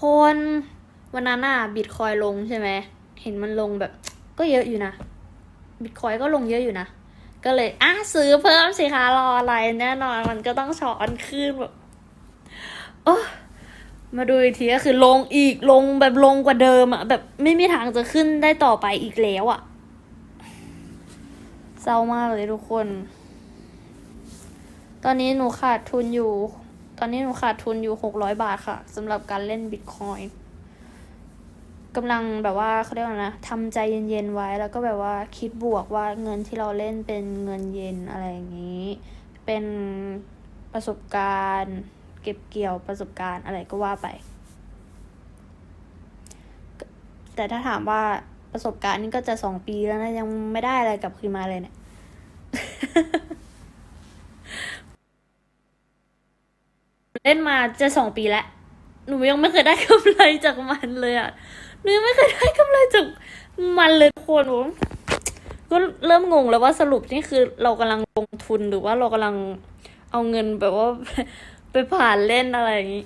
คนวันนั้นน่ะบิตคอยลงใช่ไหม เห็นมันลงแบบ ก็เยอะอยู่นะ บิตคอยก็ลงเยอะอยู่นะ ก็เลยอะซื้อเพิ่มสิคะรออะไรแน่นอนมันก็ต้องช้อนขึ้นแบบโอ้มาดูอีกทีก็คือลงอีกลงแบบลงกว่าเดิมอะแบบไม่มีทางจะขึ้นได้ต่อไปอีกแล้วอะเศร้ามากเลยทุกคน ตอนนี้หนูขาดทุนอยู่ ตอนนี้หนูขาดทุนอยู่หกร้อยบาทค่ะสำหรับการเล่นบิตคอยน์กำลังแบบว่าเขาเรียกว่านะทำใจเย็นๆไว้แล้วก็แบบว่าคิดบวกว่าเงินที่เราเล่นเป็นเงินเย็นอะไรอย่างนี้ เป็นประสบการณ์ เก็บเกี่ยวประสบการณ์อะไรก็ว่าไป แต่ถ้าถามว่าประสบการณ์นี่ก็จะสองปีแล้วนะ ยังไม่ได้อะไรกลับคืนมาเลยเนี่ย เล่นมาจะสองปีแล้ว หนูยังไม่เคยได้กำไรจากมันเลยอะ หนูยังไม่เคยได้กำไรจากมันเลยทุกคนโอ้ก็เริ่มงงแล้วว่าสรุปนี่คือเรากำลังลงทุนหรือว่าเรากำลังเอาเงินแบบว่าไปผ่านเล่นอะไรอย่างนี้